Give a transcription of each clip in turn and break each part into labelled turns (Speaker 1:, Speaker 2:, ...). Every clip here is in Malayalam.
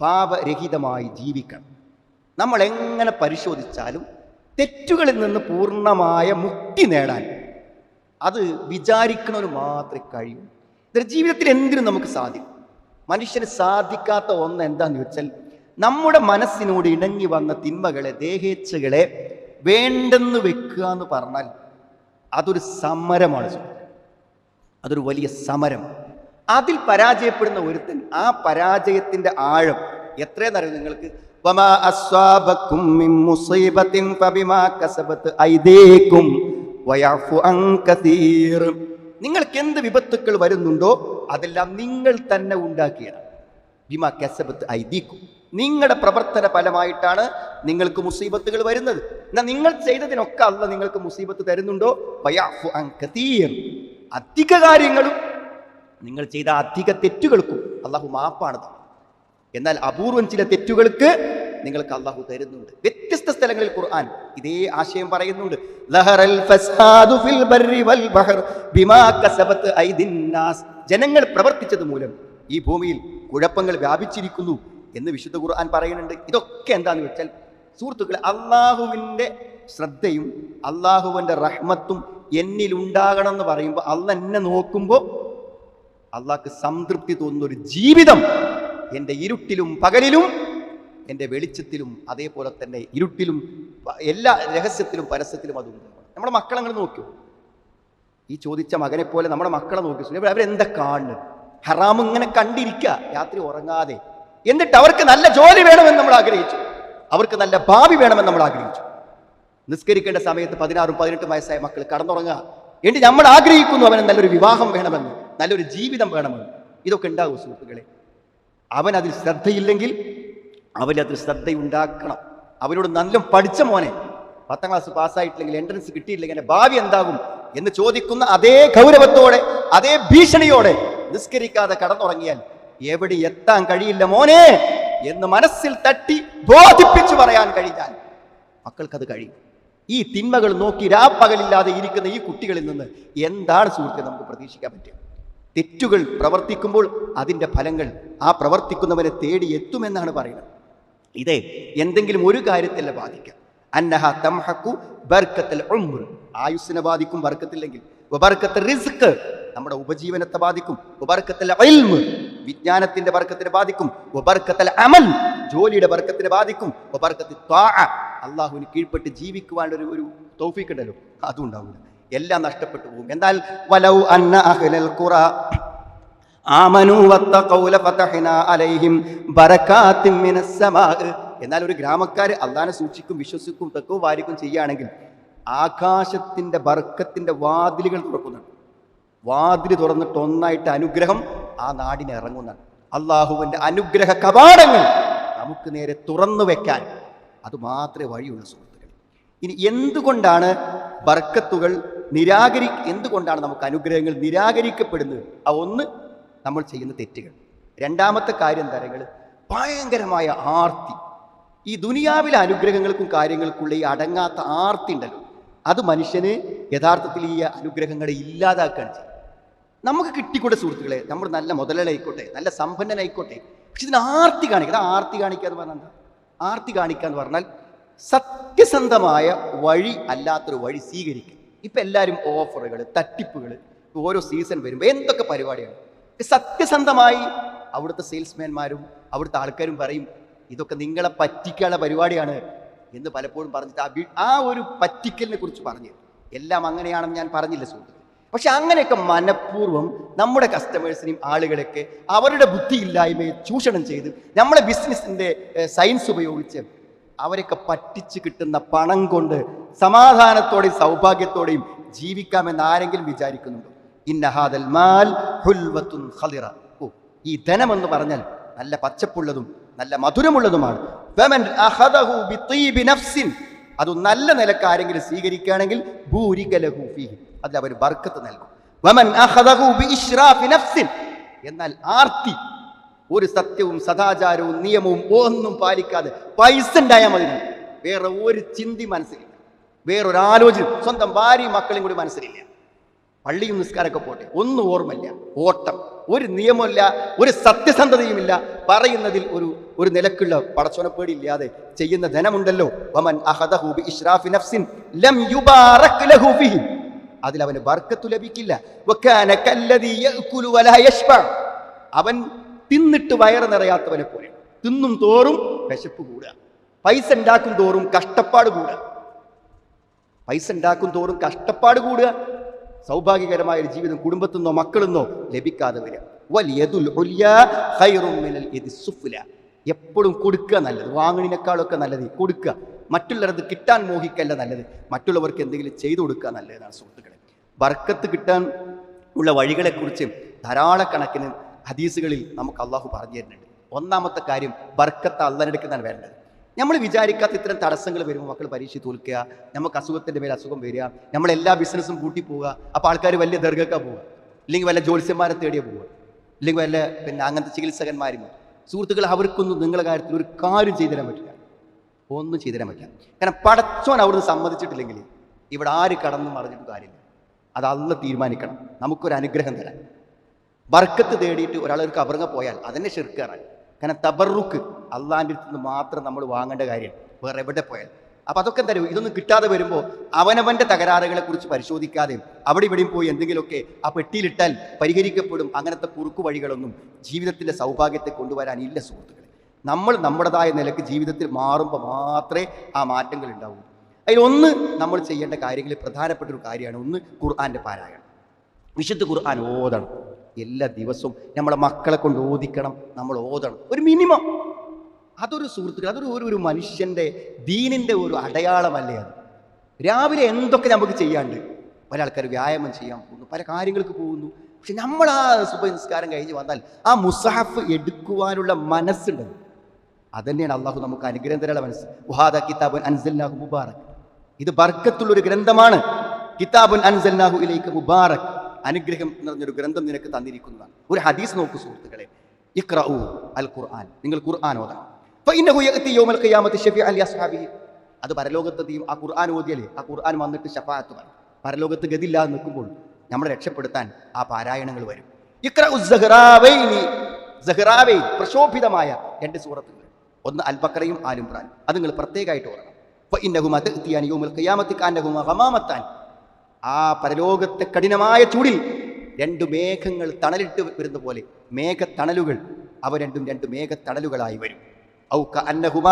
Speaker 1: പാപരഹിതമായി ജീവിക്കണം. നമ്മൾ എങ്ങനെ പരിശോധിച്ചാലും തെറ്റുകളിൽ നിന്ന് പൂർണമായ മുക്തി നേടാൻ അത് വിചാരിക്കണവന് മാത്രമേ കഴിയൂ. ഇതൊരു ജീവിതത്തിൽ എന്തിനും നമുക്ക് സാധിക്കും. മനുഷ്യന് സാധിക്കാത്ത ഒന്ന് എന്താണെന്ന് വെച്ചാൽ നമ്മുടെ മനസ്സിനോട് ഇണങ്ങി വന്ന തിന്മകളെ ദേഹേച്ഛകളെ വേണ്ടെന്ന് വെക്കുക എന്ന് പറഞ്ഞാൽ അതൊരു സമരമാണ്. അതൊരു വലിയ സമരം. അതിൽ പരാജയപ്പെടുന്ന ഒരുത്തൻ ആ പരാജയത്തിന്റെ ആഴം എത്രയെന്നറിയും നിങ്ങൾക്ക്? നിങ്ങൾക്ക് എന്ത് വിപത്തുക്കൾ വരുന്നുണ്ടോ അതെല്ലാം നിങ്ങൾ തന്നെ ഉണ്ടാക്കിയാണ് ബിമാ കസബത്ത് ഐദീക്കും. നിങ്ങളുടെ പ്രവർത്തന ഫലമായിട്ടാണ് നിങ്ങൾക്ക് മുസീബത്തുകൾ വരുന്നത്. എന്നാൽ നിങ്ങൾ ചെയ്തതിനൊക്കെ അല്ല നിങ്ങൾക്ക് മുസീബത്ത് തരുന്നുണ്ടോ? അധിക കാര്യങ്ങളും നിങ്ങൾ ചെയ്ത അധിക തെറ്റുകൾക്കും അള്ളാഹു മാപ്പാണ് എന്നാൽ അപൂർവം ചില തെറ്റുകൾക്ക് നിങ്ങൾക്ക് അള്ളാഹു തരുന്നുണ്ട്. വ്യത്യസ്ത സ്ഥലങ്ങളിൽ ഖുർആൻ ഇതേ ആശയം പറയുന്നുണ്ട്. ജനങ്ങൾ പ്രവർത്തിച്ചത് മൂലം ഈ ഭൂമിയിൽ കുഴപ്പങ്ങൾ വ്യാപിച്ചിരിക്കുന്നു എന്ന് വിശുദ്ധ ഖുർആൻ പറയുന്നുണ്ട്. ഇതൊക്കെ എന്താന്ന് വെച്ചാൽ സുഹൃത്തുക്കൾ അള്ളാഹുവിന്റെ ശ്രദ്ധയും അള്ളാഹുവിന്റെ റഹ്മത്തും എന്നിൽ ഉണ്ടാകണം എന്ന് പറയുമ്പോൾ അള്ള എന്നെ നോക്കുമ്പോൾ അള്ളാഹ്ക്ക് സംതൃപ്തി തോന്നുന്ന ഒരു ജീവിതം എന്റെ ഇരുട്ടിലും പകലിലും എന്റെ വെളിച്ചത്തിലും അതേപോലെ തന്നെ ഇരുട്ടിലും എല്ലാ രഹസ്യത്തിലും പരസ്യത്തിലും അതുണ്ട് നമ്മുടെ മക്കളെ അങ്ങനെ നോക്കൂ ഈ ചോദിച്ച മകനെ പോലെ നമ്മുടെ മക്കളെ നോക്കി അവരെന്താ കാണുന്നത്? ഹറാം ഇങ്ങനെ കണ്ടിരിക്കുക രാത്രി ഉറങ്ങാതെ. എന്നിട്ട് അവർക്ക് നല്ല ജോലി വേണമെന്ന് നമ്മൾ ആഗ്രഹിച്ചു. അവർക്ക് നല്ല ഭാവി വേണമെന്ന് നമ്മൾ ആഗ്രഹിച്ചു. നിസ്കരിക്കേണ്ട സമയത്ത് പതിനാറും പതിനെട്ടും വയസ്സായ മക്കൾ കടന്നുറങ്ങുക. എന്നിട്ട് നമ്മൾ ആഗ്രഹിക്കുന്നു അവന് നല്ലൊരു വിവാഹം വേണമെന്ന്. നല്ലൊരു ജീവിതം വേണമെന്ന്. ഇതൊക്കെ ഉണ്ടാകും സുഹൃത്തുക്കളെ. അവൻ അതിൽ ശ്രദ്ധയില്ലെങ്കിൽ അവൻ അതിൽ ശ്രദ്ധയുണ്ടാക്കണം. അവനോട് നല്ല പഠിച്ച മോനെ. പത്താം ക്ലാസ് പാസ്സായിട്ടില്ലെങ്കിൽ എൻട്രൻസ് കിട്ടിയില്ലെങ്കിൽ എന്റെ ഭാവി എന്താകും എന്ന് ചോദിക്കുന്ന അതേ ഗൗരവത്തോടെ അതേ ഭീഷണിയോടെ നിസ്കരിക്കാതെ കടന്നുറങ്ങിയാൽ എവിടെ എത്താൻ കഴിയില്ല മോനെ എന്ന് മനസ്സിൽ തട്ടി ബോധിപ്പിച്ചു പറയാൻ കഴിഞ്ഞാൽ മക്കൾക്കത് കഴിയും. ഈ തിന്മകൾ നോക്കി രാപ്പകലില്ലാതെ ഇരിക്കുന്ന ഈ കുട്ടികളിൽ നിന്ന് എന്താണ് സുഹൃത്തെ നമുക്ക് പ്രതീക്ഷിക്കാൻ പറ്റുക? തെറ്റുകൾ പ്രവർത്തിക്കുമ്പോൾ അതിന്റെ ഫലങ്ങൾ ആ പ്രവർത്തിക്കുന്നവനെ തേടി എത്തുമെന്നാണ് പറയുന്നത്. ഇതേ എന്തെങ്കിലും ഒരു കാര്യത്തിലെ ബാധിക്കാം. അന്നഹ തംഹക്കു ബർക്കത്തൽ ഉംർ. ആയുസ്സിനെ ബാധിക്കും ബർക്കത്തില്ലെങ്കിൽ. ബർക്കത്തൽ റിസ്ക് നമ്മുടെ ഉപജീവനത്തെ ബാധിക്കും. ബർക്കത്തൽ ഇൽമ് വിജ്ഞാനത്തിന്റെ ബർക്കത്തിനെ ബാധിക്കും. ബർക്കത്തൽ അമൽ ജോലിയുടെ ബർക്കത്തിനെ ബാധിക്കും. ഉപർക്കത്തിൽ അള്ളാഹുവിന് കീഴ്പ്പെട്ട് ജീവിക്കുവാനുള്ള ഒരു ഉണ്ടല്ലോ അതും ഉണ്ടാവില്ല. എല്ലാം നഷ്ടപ്പെട്ടു പോകും. എന്നാൽ വലൗ അന്ന അഹ്ലൽ ഖുറ ആമനു വത്തഖൗ ലഫതഹ്നാ അലൈഹിം ബറകാത്തിൻ മിനസ് സമാ. എന്നാൽ ഒരു ഗ്രാമക്കാർ അള്ളാനെ സൂക്ഷിക്കും വിശ്വസിക്കും തെക്കോ വാരിക്കും ചെയ്യുകയാണെങ്കിൽ ആകാശത്തിന്റെ ബർക്കത്തിന്റെ വാതിലുകൾ തുറക്കുന്നുണ്ട്. വാതിൽ തുറന്നിട്ട് ഒന്നായിട്ട് അനുഗ്രഹം ആ നാടിന് ഇറങ്ങുന്നുണ്ട് അള്ളാഹുവിന്റെ അനുഗ്രഹ കവാടങ്ങൾ നമുക്ക് നേരെ തുറന്നു വെക്കാൻ അത് മാത്രമേ വഴിയുള്ളൂ സുഹൃത്തുക്കൾ. ഇനി എന്തുകൊണ്ടാണ് ബർക്കത്തുകൾ നിരാകരി എന്തുകൊണ്ടാണ് നമുക്ക് അനുഗ്രഹങ്ങൾ നിരാകരിക്കപ്പെടുന്നത്? ആ ഒന്ന് നമ്മൾ ചെയ്യുന്ന തെറ്റുകൾ. രണ്ടാമത്തെ കാര്യം തരങ്ങൾ ഭയങ്കരമായ ആർത്തി. ഈ ദുനിയാവിലെ അനുഗ്രഹങ്ങൾക്കും കാര്യങ്ങൾക്കുള്ള ഈ അടങ്ങാത്ത ആർത്തി ഉണ്ടല്ലോ. അത് മനുഷ്യന് യഥാർത്ഥത്തിൽ ഈ അനുഗ്രഹങ്ങളെ ഇല്ലാതാക്കുകയാണ് ചെയ്യുന്നത് നമുക്ക് കിട്ടിക്കൂടെ സുഹൃത്തുക്കളെ? നമ്മൾ നല്ല മുതലായിക്കോട്ടെ നല്ല സമ്പന്നനായിക്കോട്ടെ. പക്ഷെ ഇതിന് ആർത്തി കാണിക്കുക. ആർത്തി കാണിക്കുക എന്ന് പറഞ്ഞാൽ ആർത്തി കാണിക്കുക എന്ന് പറഞ്ഞാൽ സത്യസന്ധമായ വഴി അല്ലാത്തൊരു വഴി സ്വീകരിക്കുക. ഇപ്പം എല്ലാവരും ഓഫറുകൾ തട്ടിപ്പുകൾ ഓരോ സീസൺ വരുമ്പോൾ എന്തൊക്കെ പരിപാടിയാണ്? സത്യസന്ധമായി അവിടുത്തെ സെയിൽസ്മാൻമാരും അവിടുത്തെ ആൾക്കാരും പറയും ഇതൊക്കെ നിങ്ങളെ പറ്റിക്കാനുള്ള പരിപാടിയാണ് എന്ന് പലപ്പോഴും പറഞ്ഞിട്ട് ആ ഒരു പറ്റിക്കലിനെ കുറിച്ച് പറഞ്ഞു. എല്ലാം അങ്ങനെയാണെന്ന് ഞാൻ പറഞ്ഞില്ല സുഹൃത്തുക്കൾ പക്ഷെ അങ്ങനെയൊക്കെ മനഃപൂർവം നമ്മുടെ കസ്റ്റമേഴ്സിനെയും ആളുകളൊക്കെ അവരുടെ ബുദ്ധിയില്ലായ്മയെ ചൂഷണം ചെയ്ത് നമ്മളെ ബിസിനസ്സിന്റെ സയൻസ് ഉപയോഗിച്ച് അവരൊക്കെ പറ്റിച്ച് കിട്ടുന്ന പണം കൊണ്ട് സമാധാനത്തോടെയും സൗഭാഗ്യത്തോടെയും ജീവിക്കാമെന്ന് ആരെങ്കിലും വിചാരിക്കുന്നുണ്ടോ? ഇന്നഹാദൽ മാൽ ഹുൽവത്തുൻ ഖളിറ ഓ ഈ ധനം എന്ന് പറഞ്ഞാൽ നല്ല പച്ചപ്പുള്ളതും നല്ല മധുരമുള്ളതുമാണ്. അത് നല്ല നിലയ്ക്ക് ആരെങ്കിലും സ്വീകരിക്കുകയാണെങ്കിൽ അതിൽ അവർ ബർക്കത്ത് നൽകും. എന്നാൽ ആർത്തി ഒരു സത്യവും സദാചാരവും നിയമവും ഒന്നും പാലിക്കാതെ പൈസ ഉണ്ടായാൽ മതി. വേറെ ഒരു ചിന്തി മനസ്സിലില്ല. വേറൊരു ആലോചന സ്വന്തം ഭാര്യയും മക്കളെയും കൂടി മനസ്സിലില്ല. പള്ളിയും നിസ്കാരമൊക്കെ പോട്ടെ. ഒന്നും ഓർമ്മയില്ല. ഓട്ടം. ഒരു നിയമമില്ല ഒരു സത്യസന്ധതയുമില്ല. പറയുന്നതിൽ ഒരു ഒരു നിലക്കുള്ള പടച്ചോനപ്പേടി ഇല്ലാതെ ചെയ്യുന്ന ധനമുണ്ടല്ലോ. വമൻ നഫ്സിൻ ലം യുബാറക് ലഹു ഫിഹി. അതിൽ അവന് ബർക്കത്തു ലഭിക്കില്ല. അവൻ തിന്നിട്ട് വയറ് നിറയാത്തവനെ പോലെ. തിന്നും തോറും വിശപ്പ് കൂടുക. പൈസ ഉണ്ടാക്കും തോറും കഷ്ടപ്പാട് കൂടുക. പൈസ ഉണ്ടാക്കും തോറും കഷ്ടപ്പാട് കൂടുക. സൗഭാഗ്യകരമായ ഒരു ജീവിതം കുടുംബത്തിൽ നിന്നോ മക്കളിൽ നിന്നോ ലഭിക്കാതെ വരിക എപ്പോഴും കൊടുക്കുക നല്ലത്. വാങ്ങണിനേക്കാളൊക്കെ നല്ലത് കൊടുക്കുക. മറ്റുള്ളവരത് കിട്ടാൻ മോഹിക്കല്ല നല്ലത്. മറ്റുള്ളവർക്ക് എന്തെങ്കിലും ചെയ്തു കൊടുക്കുക നല്ലതാണ് സുഹൃത്തുക്കളെ. ബർക്കത്ത് കിട്ടാൻ ഉള്ള വഴികളെക്കുറിച്ച് ധാരാളക്കണക്കിന് ഹദീസുകളിൽ നമുക്ക് അള്ളാഹു പറഞ്ഞു തരുന്നുണ്ട്. ഒന്നാമത്തെ കാര്യം ബർക്കത്ത് അള്ളനെടുക്കുന്നതാണ് വേണ്ടത്. നമ്മൾ വിചാരിക്കാത്ത ഇത്തരം തടസ്സങ്ങൾ വരുമ്പോൾ മക്കൾ പരീക്ഷ തോൽക്കുക നമുക്ക് അസുഖത്തിന്റെ മേലെ അസുഖം വരിക നമ്മളെല്ലാ ബിസിനസ്സും പൂട്ടി പോവുക അപ്പോൾ ആൾക്കാർ വലിയ ദീർഘക്കാ പോവുക ഇല്ലെങ്കിൽ വല്ല ജ്യോത്സ്യന്മാരെ തേടിയ പോവുക ഇല്ലെങ്കിൽ വല്ല പിന്നെ അങ്ങനത്തെ ചികിത്സകന്മാരും. സുഹൃത്തുക്കൾ അവർക്കൊന്നും നിങ്ങളുടെ കാര്യത്തിൽ ഒരു കാര്യം ചെയ്തു തരാൻ പറ്റില്ല. ഒന്നും ചെയ്തു തരാൻ പറ്റില്ല. കാരണം പടച്ചോൻ അവിടുന്ന് സമ്മതിച്ചിട്ടില്ലെങ്കിൽ ഇവിടെ ആര് കടന്നു മറിഞ്ഞിട്ട് കാര്യമില്ല. അത് അല്ല തീരുമാനിക്കണം. നമുക്കൊരു അനുഗ്രഹം തരാൻ. ബർക്കത്ത് തേടിയിട്ട് ഒരു കബറങ്ങ പോയാൽ അതന്നെ ഷിർക്കാണ് കാരണം തബറുക്ക് അള്ളാന്റെ അടുത്ത് നിന്ന് മാത്രം നമ്മൾ വാങ്ങേണ്ട കാര്യം വേറെ എവിടെ പോയാൽ അപ്പം അതൊക്കെ തരും ഇതൊന്നും കിട്ടാതെ വരുമ്പോൾ അവനവന്റെ തകരാറുകളെ കുറിച്ച് പരിശോധിക്കാതെയും അവിടെ ഇവിടെയും പോയി എന്തെങ്കിലുമൊക്കെ ആ പെട്ടിയിലിട്ടാൽ പരിഹരിക്കപ്പെടും അങ്ങനത്തെ കുറുക്കു വഴികളൊന്നും ജീവിതത്തിന്റെ സൗഭാഗ്യത്തെ കൊണ്ടുവരാനില്ല സുഹൃത്തുക്കളെ. നമ്മൾ നമ്മുടേതായ നിലയ്ക്ക് ജീവിതത്തിൽ മാറുമ്പോൾ മാത്രമേ ആ മാറ്റങ്ങൾ ഉണ്ടാവൂ. അതിലൊന്ന് നമ്മൾ ചെയ്യേണ്ട കാര്യങ്ങളിൽ പ്രധാനപ്പെട്ട ഒരു കാര്യമാണ്. ഒന്ന് ഖുർആാന്റെ പാരായണം. വിശുദ്ധ ഖുർആൻ ഓതണം. എല്ലാ ദിവസവും നമ്മളെ മക്കളെ കൊണ്ട് ഓദിക്കണം നമ്മൾ ഓതണം. ഒരു മിനിമം അതൊരു സുഹൃത്തുക്കൾ അതൊരു ഒരു ഒരു മനുഷ്യന്റെ ദീനിന്റെ ഒരു അടയാളമല്ലേ അത്. രാവിലെ എന്തൊക്കെ നമുക്ക് ചെയ്യാണ്ട് പല ആൾക്കാർ വ്യായാമം ചെയ്യാൻ പോകുന്നു പല കാര്യങ്ങൾക്ക് പോകുന്നു. പക്ഷെ നമ്മൾ ആ സുബ നിസ്കാരം കഴിഞ്ഞ് വന്നാൽ ആ മുസാഫ് എടുക്കുവാനുള്ള മനസ്സുണ്ട്. അതന്നെയാണ് അള്ളാഹു നമുക്ക് അനുഗ്രഹം തരാനുള്ള മനസ്സ്. ഉഹാദ കിതാബുൻ അൻസല്ലാഹു മുബാറക്. ഇത് ബർക്കത്തുള്ളൊരു ഗ്രന്ഥമാണ്. കിതാബുൻ അൻസല്ലാഹു ഇലൈക മുബാറക്. അനുഗ്രഹം നിറഞ്ഞൊരു ഗ്രന്ഥം നിനക്ക് തന്നിരിക്കുന്നതാണ്. ഒരു ഹദീസ് നോക്കൂ സുഹൃത്തുക്കളെ. ഇക്രഊ അൽ ഖുർആൻ നിങ്ങൾ ഖുർആൻ ഓതാം അത് പരലോകത്തെത്തിയും ആ ഖുർആൻ ഓതിയല്ലേ ആ ഖുർആൻ വന്നിട്ട് ഷഫാഅത്ത് വരും പരലോകത്ത് ഗതിയില്ലാതെ നിൽക്കുമ്പോൾ നമ്മളെ രക്ഷപ്പെടുത്താൻ ആ പാരായണങ്ങൾ വരും. സഹറാവൈൻ പ്രശോഭിതമായ രണ്ട് സൂറത്തുകൾ. ഒന്ന് അൽബക്കറയും ആലുംറാൻ അത് നിങ്ങൾ പ്രത്യേകമായിട്ട് ഓർക്കണം ആ പരലോകത്തെ കഠിനമായ ചൂടിൽ രണ്ട് മേഘങ്ങൾ തണലിട്ട് വരുന്ന പോലെ മേഘത്തണലുകൾ അവ രണ്ടും രണ്ട് മേഘത്തണലുകളായി വരും. ഔക്ക അന്നഹുമ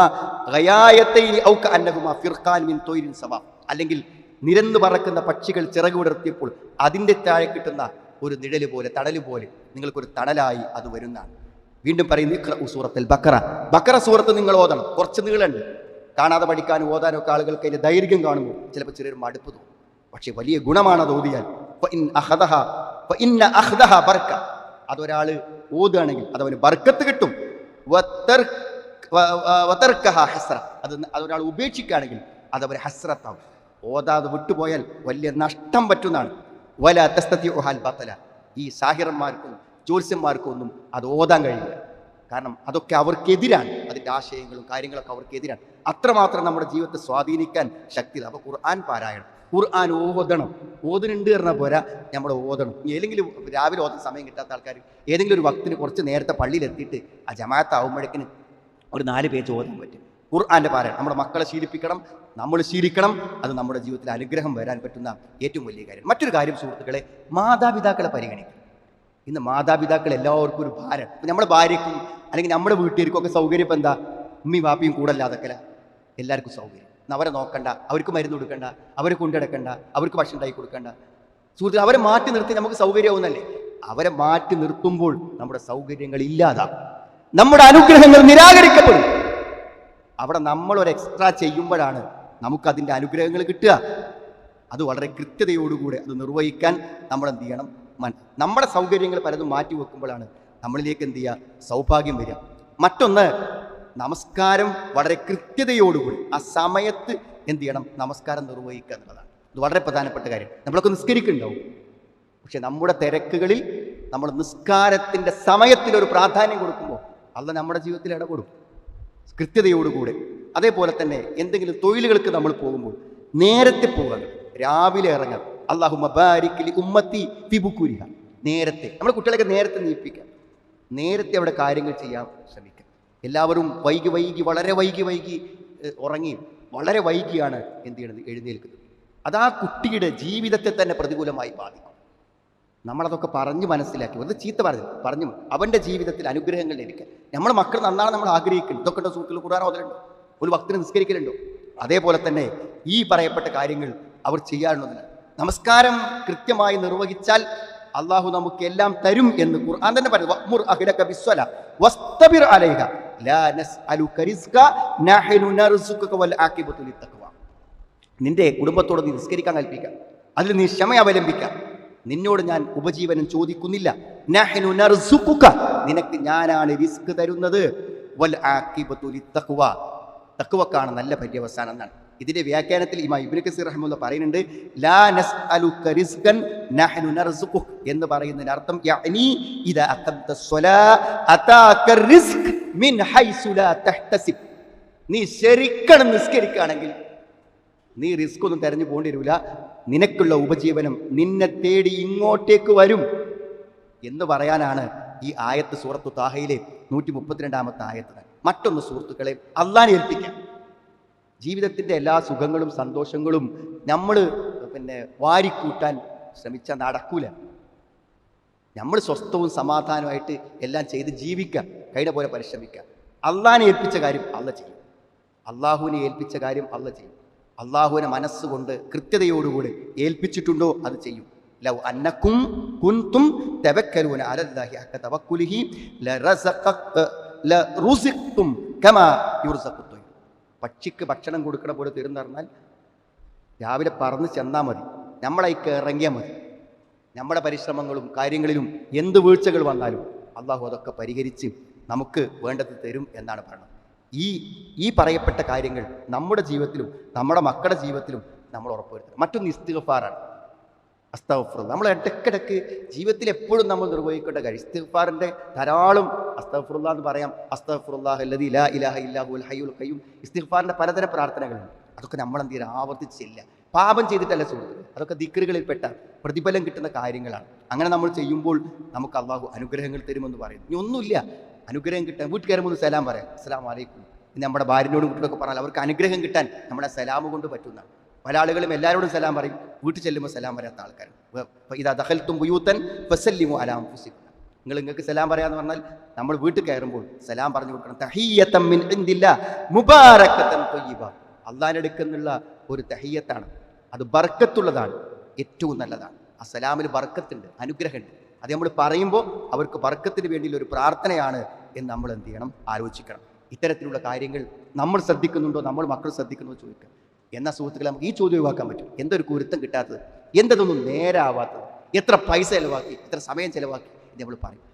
Speaker 1: അന്നഹുമാ ഫിർഖാൻ മിൻ തൊയ്രിൻ സവാ. അല്ലെങ്കിൽ നിരന്നു പറക്കുന്ന പക്ഷികൾ ചിറക് വിടർത്തിയപ്പോൾ അതിന്റെ താഴെ കിട്ടുന്ന ഒരു നിഴൽ പോലെ തണൽ പോലെ നിങ്ങൾക്കൊരു തണലായി അത് വരുന്നതാണ്. വീണ്ടും പറയുന്നു സൂറത്തുൽ ബക്കറ ബക്കറ സൂറത്ത് നിങ്ങൾ ഓതണം. കുറച്ച് നീളുണ്ട് കാണാതെ പഠിക്കാനും ഓതാനൊക്കെ ആളുകൾക്ക് അതിന്റെ ദൈർഘ്യം കാണുമ്പോൾ ചിലപ്പോൾ ചെറിയൊരു മടുപ്പ് തോന്നും. പക്ഷേ വലിയ ഗുണമാണ് അത് ഓതിയാൽ. ഫഇന്ന അഖദഹ ബർക്ക. അതൊരാൾ ഓതുകയാണെങ്കിൽ അതവന് ബർക്കത്ത് കിട്ടും. അത് അതൊരാൾ ഉപേക്ഷിക്കുകയാണെങ്കിൽ അതവർ ഹസ്രത്താവും. ഓതാതെ വിട്ടുപോയാൽ വലിയ നഷ്ടം പറ്റുന്നതാണ്. വല തസ്തത്തി ഒഹാൽ ബത്തല. ഈ സാഹിറന്മാർക്കും ജ്യോത്സ്യന്മാർക്കും ഒന്നും അത് ഓതാൻ കഴിയില്ല. കാരണം അതൊക്കെ അവർക്കെതിരാണ്. അതിന്റെ ആശയങ്ങളും കാര്യങ്ങളൊക്കെ അവർക്കെതിരാണ്. അത്രമാത്രം നമ്മുടെ ജീവിതത്തെ സ്വാധീനിക്കാൻ ശക്തി അപ്പോൾ ഖുർആൻ പാരായണം. ഖുർആൻ ഓതണം. ഓതുന്നുണ്ട് പറഞ്ഞാൽ പോരാ നമ്മൾ ഓതണം. ഏതെങ്കിലും രാവിലെ ഓതാൻ സമയം കിട്ടാത്ത ആൾക്കാർ ഏതെങ്കിലും ഒരു വക്തിന് കുറച്ച് നേരത്തെ പള്ളിയിലെത്തിയിട്ട് ആ ജമാഅത്താവുമ്പോഴേക്കിന് ഒരു നാല് പേജ് ഓതാൻ പറ്റും. ഖുർആാന്റെ പാരായണം. നമ്മുടെ മക്കളെ ശീലിപ്പിക്കണം നമ്മൾ ശീലിക്കണം. അത് നമ്മുടെ ജീവിതത്തിൽ അനുഗ്രഹം വരാൻ പറ്റുന്ന ഏറ്റവും വലിയ കാര്യം. മറ്റൊരു കാര്യം സുഹൃത്തുക്കളെ മാതാപിതാക്കളെ പരിഗണിക്കണം. ഇന്ന് മാതാപിതാക്കൾ എല്ലാവർക്കും ഒരു ഭാരം. നമ്മുടെ ഭാര്യയ്ക്കും അല്ലെങ്കിൽ നമ്മുടെ വീട്ടുകാർക്കും ഒക്കെ സൗകര്യം ഇപ്പം എന്താ? ഉമ്മി വാപ്പിയും കൂടല്ലാതൊക്കെ എല്ലാവർക്കും സൗകര്യം. അവരെ നോക്കണ്ട അവർക്ക് മരുന്ന് കൊടുക്കണ്ട അവരെ കൊണ്ടുനടക്കണ്ട അവർക്ക് ഭക്ഷണം ഉണ്ടാക്കി കൊടുക്കണ്ട. സുഹൃത്തുക്കൾ അവരെ മാറ്റി നിർത്തി നമുക്ക് സൗകര്യമാവുന്നല്ലേ അവരെ മാറ്റി നിർത്തുമ്പോൾ നമ്മുടെ സൗകര്യങ്ങൾ ഇല്ലാതാകും. നമ്മുടെ അനുഗ്രഹങ്ങൾ നിരാകരിക്കപ്പെടും. അവിടെ നമ്മൾ ഒരു എക്സ്ട്രാ ചെയ്യുമ്പോഴാണ് നമുക്കതിന്റെ അനുഗ്രഹങ്ങൾ കിട്ടുക. അത് വളരെ കൃത്യതയോടുകൂടെ അത് നിർവഹിക്കാൻ നമ്മൾ എന്ത് ചെയ്യണം? മൻ- നമ്മുടെ സൗകര്യങ്ങൾ പലതും മാറ്റി വെക്കുമ്പോഴാണ് നമ്മളിലേക്ക് എന്ത് ചെയ്യുക? സൗഭാഗ്യം വരിക. മറ്റൊന്ന് നമസ്കാരം വളരെ കൃത്യതയോടുകൂടി ആ സമയത്ത് എന്ത് ചെയ്യണം? നമസ്കാരം നിർവഹിക്കുക എന്നുള്ളതാണ്. ഇത് വളരെ പ്രധാനപ്പെട്ട കാര്യം. നമ്മളൊക്കെ നിസ്കരിക്കുന്നുണ്ടാവും. പക്ഷെ നമ്മുടെ തിരക്കുകളിൽ നമ്മൾ നിസ്കാരത്തിന്റെ സമയത്തിനൊരു പ്രാധാന്യം കൊടുക്കുമ്പോൾ അല്ല നമ്മുടെ ജീവിതത്തിൽ ഇടപെടും കൃത്യതയോടുകൂടെ. അതേപോലെ തന്നെ എന്തെങ്കിലും തൊഴിലുകൾക്ക് നമ്മൾ പോകുമ്പോൾ നേരത്തെ പോകാൻ രാവിലെ ഇറങ്ങാം അള്ളാഹു മബാരിക്കലി ഉമ്മത്തി ഫിബുക്കുരിക നേരത്തെ. നമ്മുടെ കുട്ടികളൊക്കെ നേരത്തെ നീപ്പിക്കാം. നേരത്തെ അവിടെ കാര്യങ്ങൾ ചെയ്യാൻ ശ്രമിക്കാം എല്ലാവരും വൈകി വൈകി വളരെ വൈകി വൈകി ഉറങ്ങി വളരെ വൈകിയാണ് എന്ത് ചെയ്യണത്? എഴുന്നേൽക്കുന്നത്. അത് ആ കുട്ടിയുടെ ജീവിതത്തെ തന്നെ പ്രതികൂലമായി ബാധിക്കും. നമ്മളതൊക്കെ പറഞ്ഞു മനസ്സിലാക്കി. വെറുതെ ചീത്ത പറഞ്ഞു പറഞ്ഞു അവന്റെ ജീവിതത്തിൽ അനുഗ്രഹങ്ങൾ ലഭിക്കാൻ. നമ്മൾ മക്കൾ നന്നാണ് നമ്മൾ ആഗ്രഹിക്കുന്നു. ഇതൊക്കെ ഉണ്ടോ സുഹൃത്തുക്കൾ കൂടാൻ ഓതലുണ്ടോ ഒരു ഭക്തിന് നിസ്കരിക്കലുണ്ടോ? അതേപോലെ തന്നെ ഈ പറയപ്പെട്ട കാര്യങ്ങൾ അവർ ചെയ്യാറുള്ളതിന് നമസ്കാരം കൃത്യമായി നിർവഹിച്ചാൽ അള്ളാഹു നമുക്ക് എല്ലാം തരും എന്ന് ഖുർആൻ തന്നെ പറയുന്നു. നിന്റെ കുടുംബത്തോട് നീ നിസ്കരിക്കാൻ കൽപ്പിക്കാം അതിൽ നീ ക്ഷമ അവലംബിക്കാം നിന്നോട് ഞാൻ ഉപജീവനം ചോദിക്കുന്നില്ല. നിനക്ക് ഞാനാണ് റിസ്ക് തരുന്നത്. തക്കുവക്കാണ് നല്ല പര്യവസാനം എന്നാണ്. ഇതിന്റെ വ്യാഖ്യാനത്തിൽ ഇമാം ഇബ്നു കസീർ റഹ്മുല്ല പറയുന്നുണ്ട് ലാ നസ് അലു റിസ്കൻ നഹ്നു നർസുഖു എന്ന് പറയുന്നതിന് അർത്ഥം യഅനി ഇദാ അഖംത സ്വലാ അതാക റിസ്ക് മിൻ ഹൈസു ലാ തഹ്തസിബ്. നീ ശരിക്കണം നിസ്കരിക്കുകയാണെങ്കിൽ നീ റിസ്ക് ഒന്നും തെരഞ്ഞു പോകേണ്ടി വരില്ല നിനക്കുള്ള ഉപജീവനം നിന്നെ തേടി ഇങ്ങോട്ടേക്ക് വരും എന്ന് പറയാനാണ് ഈ ആയത്ത് സൂറത്തു താഹയിലെ നൂറ്റി മുപ്പത്തിരണ്ടാമത്തെ ആയത്ത്. മറ്റൊന്ന് സുഹൃത്തുക്കളെ അള്ളാനെ ഏൽപ്പിക്കാം. ജീവിതത്തിന്റെ എല്ലാ സുഖങ്ങളും സന്തോഷങ്ങളും നമ്മൾ പിന്നെ വാരിക്കൂട്ടാൻ ശ്രമിച്ചാൽ നടക്കൂല. നമ്മൾ സ്വസ്ഥവും സമാധാനമായിട്ട് എല്ലാം ചെയ്ത് ജീവിക്കാം കഴിഞ്ഞ പോലെ പരിശ്രമിക്കാം അള്ളാഹിനെ ഏൽപ്പിച്ച കാര്യം അല്ല ചെയ്യും. അള്ളാഹുവിനെ ഏൽപ്പിച്ച കാര്യം അല്ല ചെയ്യും. അള്ളാഹുവിനെ മനസ്സുകൊണ്ട് കൃത്യതയോടുകൂടി ഏൽപ്പിച്ചിട്ടുണ്ടോ അത് ചെയ്യും. ലൗ അന്നക്കും കുന്തും തവക്കലൂന അലല്ലാഹി അക്ക തവക്കുലിഹി ലറുസിഖ്തും കമാ യുർസഖു ത്വയ്ർ. പക്ഷിക്ക് ഭക്ഷണം കൊടുക്കണ പോലെ തരുന്ന പറഞ്ഞാൽ രാവിലെ പറന്ന് ചെന്നാൽ മതി. നമ്മളേക്ക് ഇറങ്ങിയാൽ മതി. നമ്മുടെ പരിശ്രമങ്ങളും കാര്യങ്ങളിലും എന്ത് വീഴ്ചകൾ വന്നാലും അള്ളാഹു അതൊക്കെ പരിഹരിച്ച് നമുക്ക് വേണ്ടത് തരും എന്നാണ് പറയുന്നത് ഈ ഈ പറയപ്പെട്ട കാര്യങ്ങൾ നമ്മുടെ ജീവിതത്തിലും നമ്മുടെ മക്കളുടെ ജീവിതത്തിലും നമ്മൾ ഉറപ്പുവരുത്തണം. മറ്റൊന്ന് ഇസ്തിഗ്ഫാറാണ്. അസ്തഫർ നമ്മൾ ഇടയ്ക്കിടയ്ക്ക് ജീവിതത്തിൽ എപ്പോഴും നമ്മൾ നിർവഹിക്കേണ്ട കാര്യം ഇസ്തിഫാറിന്റെ ധാരാളം അസ്തഫുറുല്ല എന്ന് പറയാം. അസ്തഫുറുല്ലാഹ് അല്ലതി ലാ ഇലാഹ ഇല്ലാഹു ഹയ്യുൽ ഖയ്യൂം. ഇസ്തിഫാറിന്റെ പലതരം പ്രാർത്ഥനകളുണ്ട്. അതൊക്കെ നമ്മൾ എന്ത് ചെയ്യുക ആവർത്തിച്ചില്ല. പാപം ചെയ്തിട്ടല്ല സുഹൃത്ത് അതൊക്കെ ദിക്കറുകളിൽപ്പെട്ട പ്രതിഫലം കിട്ടുന്ന കാര്യങ്ങളാണ്. അങ്ങനെ നമ്മൾ ചെയ്യുമ്പോൾ നമുക്ക് അള്ളാഹു അനുഗ്രഹങ്ങൾ തരുമെന്ന് പറയുന്നു. ഇനി ഒന്നുമില്ല. അനുഗ്രഹം കിട്ടാൻ വീട്ടിൽ കയറുമ്പോൾ സലാം പറയാം. അസ്സാം വലൈക്കും നമ്മുടെ ഭാര്യനോടും കുട്ടികളൊക്കെ പറഞ്ഞാൽ അവർക്ക് അനുഗ്രഹം കിട്ടാൻ നമ്മുടെ സലാം കൊണ്ട് പറ്റുന്നതാണ്. പല ആളുകളും എല്ലാവരോടും സലാം പറയും. വീട്ടിൽ ചെല്ലുമ്പോൾ സലാം പറയാത്ത ആൾക്കാർ. ഇതാ ദഹൽത്തും ബുയൂത്തൻ ഫസല്ലിമു അലാം ഫുസിക്കും നിങ്ങൾ നിങ്ങൾക്ക് സലാം പറയാന്ന് പറഞ്ഞാൽ നമ്മൾ വീട്ടിൽ കയറുമ്പോൾ സലാം പറഞ്ഞു കൊടുക്കണം. തഹീയത്തം മുബാറക്കത്തൻ തൊയ്യബ. അള്ളാഹിന്റെ അടുക്കുന്നുള്ള ഒരു തഹീയത്താണ്. അത് ബർക്കത്തുള്ളതാണ്. ഏറ്റവും നല്ലതാണ്. ആ സലാമിൽ ബർക്കത്തുണ്ട് അനുഗ്രഹമുണ്ട്. അത് നമ്മൾ പറയുമ്പോൾ അവർക്ക് ബർക്കത്തിന് വേണ്ടിയുള്ള ഒരു പ്രാർത്ഥനയാണ് എന്ന് നമ്മൾ എന്ത് ചെയ്യണം? ആലോചിക്കണം. ഇത്തരത്തിലുള്ള കാര്യങ്ങൾ നമ്മൾ ശ്രദ്ധിക്കുന്നുണ്ടോ? നമ്മൾ മക്കൾ ശ്രദ്ധിക്കുന്നുണ്ടോ ചോദിക്കുക. എന്ന സുഹൃത്തുക്കളെ നമുക്ക് ഈ ചോദ്യം ഒഴിവാക്കാൻ പറ്റും. എന്തൊരു കുരുത്തം കിട്ടാത്തത്? എന്തൊന്നും നേരാവാത്തത്? എത്ര പൈസ ചിലവാക്കി? എത്ര സമയം ചിലവാക്കി? നമ്മൾ പറയും.